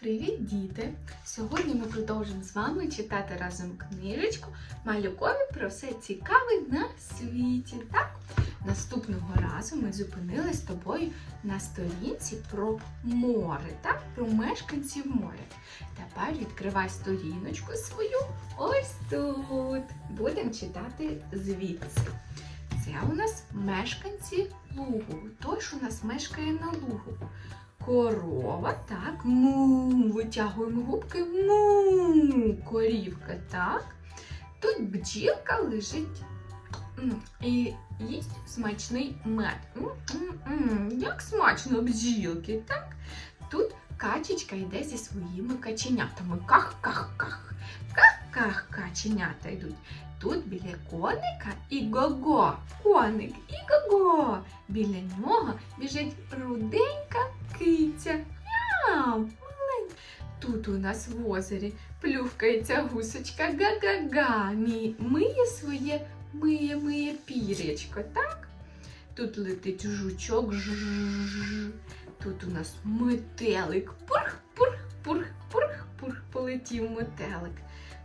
Привіт, діти! Сьогодні ми продовжимо з вами читати разом книжечку Малюкові про все цікаве на світі. Так? Наступного разу ми зупинились з тобою на сторінці про море, так? про мешканців моря. Тепер відкривай сторіночку свою ось тут. Будемо читати звідси. Це у нас мешканці лугу. Той, що у нас мешкає на лугу. Корова, так, му, витягуємо губки, му, корівка, так. Тут бджілка лежить і їсть смачний мед. М, м, м, Як смачно бджілки, так? Тут качечка йде зі своїми каченятами. Ках-ках-ках. Ках-ках каченята йдуть. Тут біля коника і го-го. Коник і го-го. Біля нього біжить руденька киця. Мяу. Тут у нас в озері плювкається гусочка га-га-га. Миє своє, миє, миє пір'ячко, так? Тут летить жучок. жжж. Тут у нас метелик. Пурх, пурх, пурх, пурх, пурх, полетів метелик.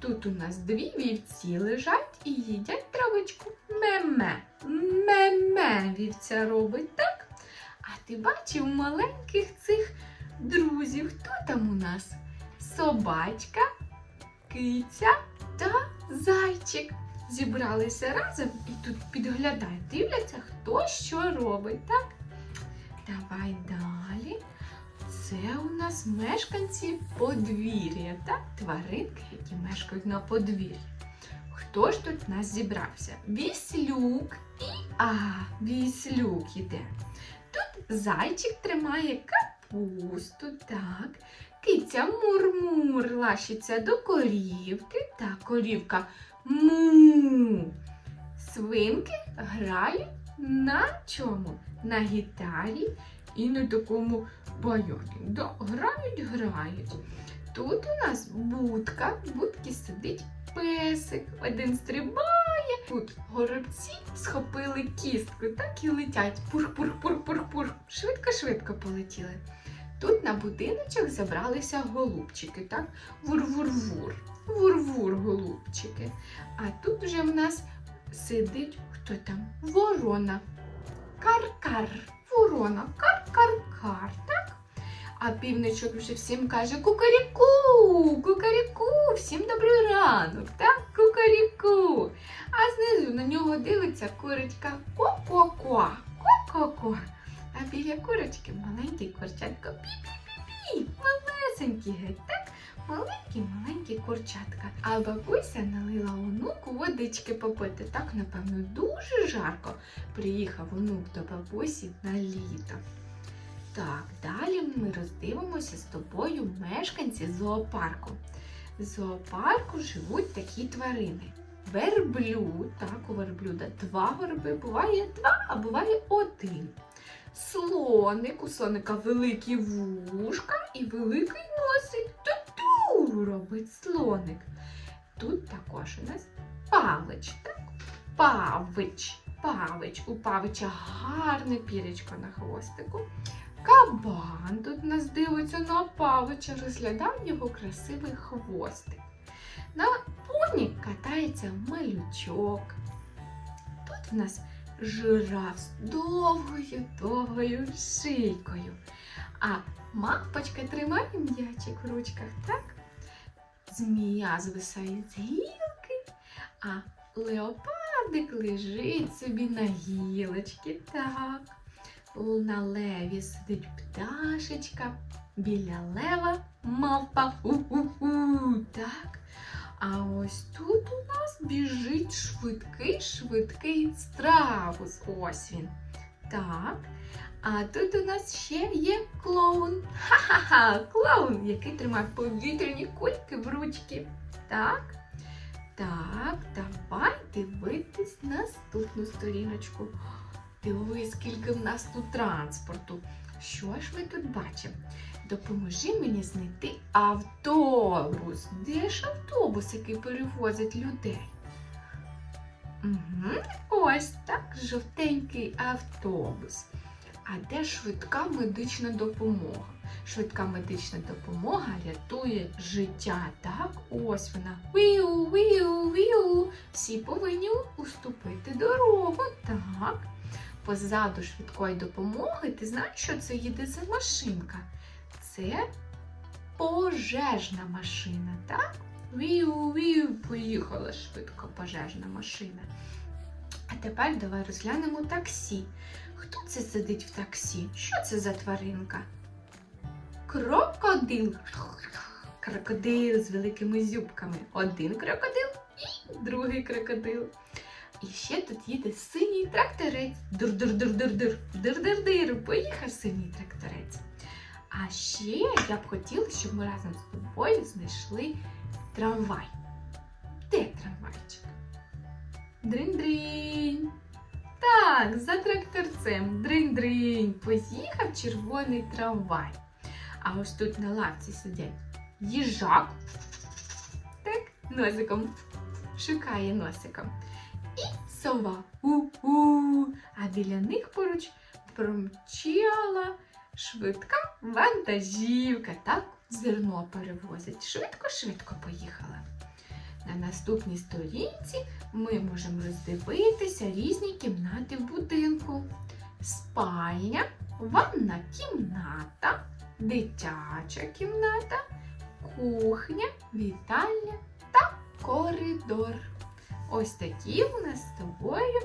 Тут у нас дві вівці лежать і їдять травичку. Ме-ме. Ме-ме вівця робить, так? А ти бачив маленьких цих друзів? Хто там у нас? Собачка, киця та зайчик. Зібралися разом і тут підглядають, дивляться, хто що робить, так? Давай далі. Це у нас мешканці подвір'я, так? Тваринки, які мешкають на подвір'ї. Хто ж тут у нас зібрався? Віслюк і а, віслюк іде. Тут зайчик тримає капусту, так. Киця мур-мур лащиться до корівки, так, корівка му. Свинки грають на чому? На гітарі і на такому баяні. Да, грають, грають. Тут у нас будка, в будці сидить песик, один стрибає. Тут горобці схопили кістку, так і летять. Пур-пур-пур-пур-пур. Швидко-швидко полетіли. Тут на будиночок забралися голубчики, так? Вур-вур-вур. Вур-вур, голубчики. А тут вже в нас сидить хто там? Ворона. Кар-кар. Ворона. Кар-кар-кар. Так? А півничок вже всім каже кукаріку, кукаріку, всім добрий ранок, так, кукаріку. А знизу на нього дивиться курочка ко-ко-ко, ко-ко-ко. А біля курочки маленький курчатко пі-пі-пі-пі, малесенький геть, так? Маленькі-маленькі курчатка. А бабуся налила онуку водички попити. Так, напевно, дуже жарко. Приїхав онук до бабусі на літо. Так, далі ми роздивимося з тобою мешканці зоопарку. В зоопарку живуть такі тварини. Верблюд, так, у верблюда два горби, буває два, а буває один. Слоник, у слоника великі вушка і великий носик. Ту-ту робить слоник. Тут також у нас павич, так? Павич, павич. У павича гарне піречко на хвостику. Кабан тут нас дивиться на павича, розглядає його красивий хвостик. На поні катається малючок. Тут в нас жираф з довгою довгою шийкою. А мавпочка тримає м'ячик в ручках, так? Змія звисає з гілки, а леопардик лежить собі на гілочці, так. На леві сидить пташечка, біля лева мавпа фу-фу-фу, так. А ось тут у нас біжить швидкий, швидкий страус. Ось він. Так. А тут у нас ще є клоун. Ха-ха-ха! Клоун, який тримає повітряні кульки в ручки. Так. Так, давай дивитись наступну сторіночку. Дивись, скільки в нас тут транспорту. Що ж ви тут бачимо? Допоможи мені знайти автобус. Де ж автобус, який перевозить людей? Угу. Ось так, жовтенький автобус. А де швидка медична допомога? Швидка медична допомога рятує життя. Так, ось вона. Віу, віу, віу. Всі повинні уступити дорогу. Так. Позаду швидкої допомоги ти знаєш, що це їде за машинка? Це пожежна машина, так? Віу, віу, поїхала швидко пожежна машина. А тепер давай розглянемо таксі. Хто це сидить в таксі? Що це за тваринка? Крокодил. Крокодил з великими зюбками. Один крокодил і другий крокодил. І ще тут їде синій тракторець. Дур-дур-дур-дур-дур. Дур-дур-дур. Поїхав синій тракторець. А ще я б хотіла, щоб ми разом з тобою знайшли трамвай. Де трамвайчик? Дринь-дринь. Так, за тракторцем. Дринь-дринь. Поїхав червоний трамвай. А ось тут на лавці сидять їжак. Так, носиком. Шукає носиком. І сова. У-у. А біля них поруч промчала швидка вантажівка. Так, зерно перевозить. Швидко-швидко поїхала. На наступній сторінці ми можемо роздивитися різні кімнати в будинку. Спальня, ванна кімната, дитяча кімната, кухня, вітальня та коридор. Ось такі у нас з тобою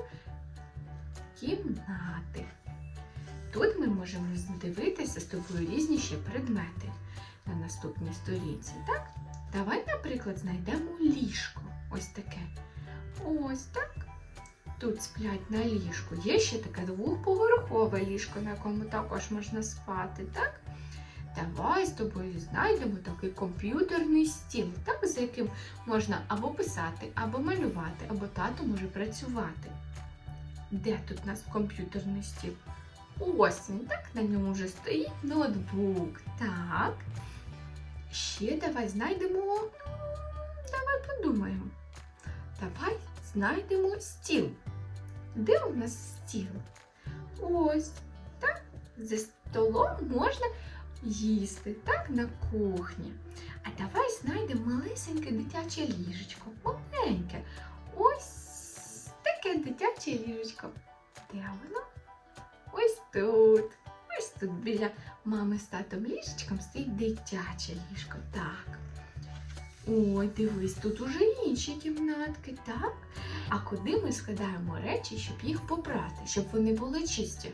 кімнати. Тут ми можемо роздивитися з тобою різні ще предмети на наступній сторінці. Так? Давай, наприклад, знайдемо ліжко. Ось таке. Ось так. Тут сплять на ліжку. Є ще таке двоповерхове ліжко, на якому також можна спати, так? Давай з тобою знайдемо такий комп'ютерний стіл, так, за яким можна або писати, або малювати, або тато може працювати. Де тут у нас комп'ютерний стіл? Ось він, так, на ньому вже стоїть ноутбук. Так. Ще давай знайдемо. Давай подумаємо. Давай знайдемо стіл. Де у нас стіл? Ось, так? За столом можна їсти, так, на кухні. А давай знайдемо малесеньке дитяче ліжечко. Маленьке. Ось таке дитяче ліжечко. Де воно? Ось тут. Ось тут біля мами з татом ліжечком стоїть дитяче ліжко. Так. Ой, дивись, тут уже інші кімнатки, так? А куди ми складаємо речі, щоб їх попрати, щоб вони були чисті?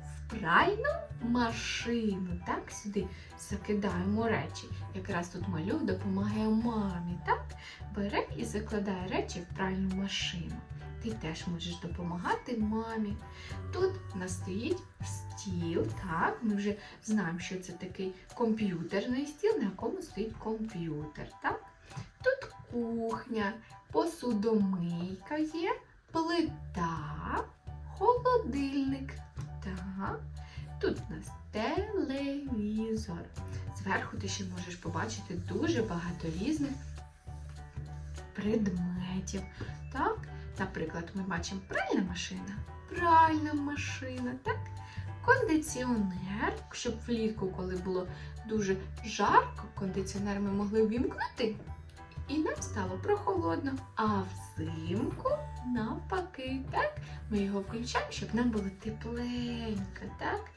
В пральну машину, так? Сюди закидаємо речі. Якраз тут малюк допомагає мамі, так? Бере і закладає речі в пральну машину. Ти теж можеш допомагати мамі. Тут у нас стоїть стіл, так, ми вже знаємо, що це такий комп'ютерний стіл, на якому стоїть комп'ютер. Так? Тут кухня, посудомийка є, плита, холодильник. Так. Тут у нас телевізор. Зверху ти ще можеш побачити дуже багато різних предметів. Так? Наприклад, ми бачимо пральна машина, пральна машина, так? Кондиціонер, щоб влітку, коли було дуже жарко, кондиціонер ми могли ввімкнути, і нам стало прохолодно. А взимку навпаки, так? Ми його включаємо, щоб нам було тепленько, так?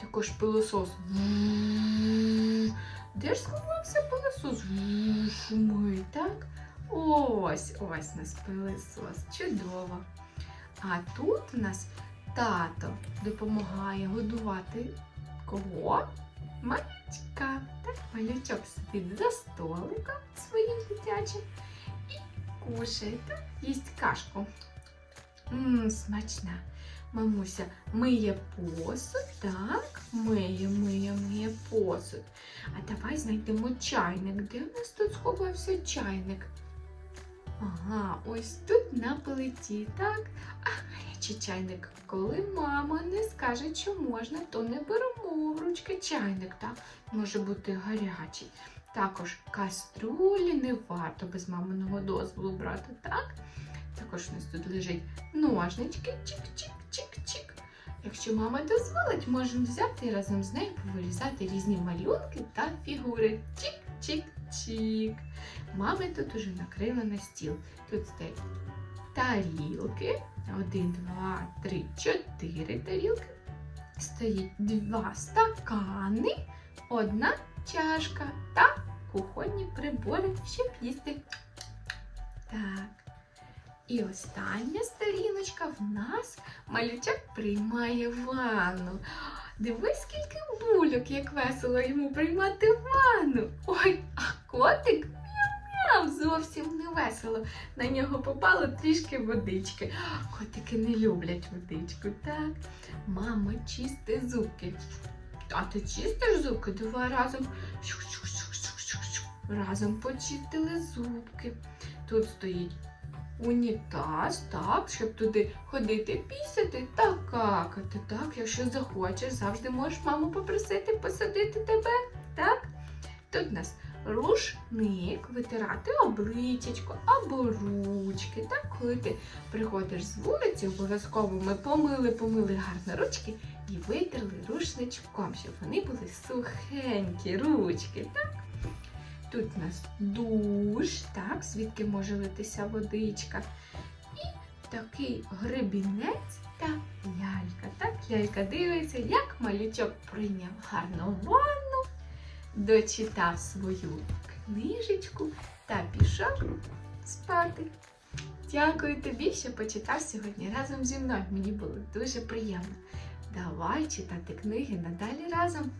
Також пилосос. Де ж сховався пилосос? Шумить, так? Ось, ось у нас пилисос. Чудово. А тут у нас тато допомагає годувати кого? Малючка. Так, малючок сидить за столиком своїм дитячим і кушає, так, їсть кашку. Мм, смачна. Мамуся миє посуд, так? Миє, миє, миє посуд. А давай знайдемо чайник. Де у нас тут сховався чайник? Ось тут на плиті, так? А гарячий чайник. Коли мама не скаже, що можна, то не беремо в ручки чайник, так? Може бути гарячий. Також каструлі не варто без маминого дозволу брати, так? Також у нас тут лежать ножнички, чик-чик-чик-чик. Якщо мама дозволить, можемо взяти і разом з нею повирізати різні малюнки та фігури. Чик-чик-чик. Мами тут уже накрила на стіл. Тут стоять тарілки. Один, два, три, чотири тарілки. Стоїть два стакани, одна чашка та кухонні прибори, щоб їсти. Так. І остання сторіночка в нас малючок приймає ванну. Дивись, скільки бульок, як весело йому приймати ванну. Ой, а котик мяу-мяу, зовсім не весело. На нього попало трішки водички. Котики не люблять водичку, так? Мама чисти зубки. А ти чистиш зубки? Давай разом. Разом почистили зубки. Тут стоїть унітаз, так, щоб туди ходити пісяти та какати. Так, якщо захочеш, завжди можеш маму попросити посадити тебе. Так? Тут у нас рушник, витирати обличчячко або ручки. Так, коли ти приходиш з вулиці, обов'язково ми помили, помили гарно ручки і витерли рушничком, щоб вони були сухенькі ручки. Так? Тут у нас душ, так, звідки може литися водичка. І такий гребінець та лялька. Так, лялька дивиться, як малючок прийняв гарну ванну, дочитав свою книжечку та пішов спати. Дякую тобі, що почитав сьогодні разом зі мною. Мені було дуже приємно. Давай читати книги надалі разом.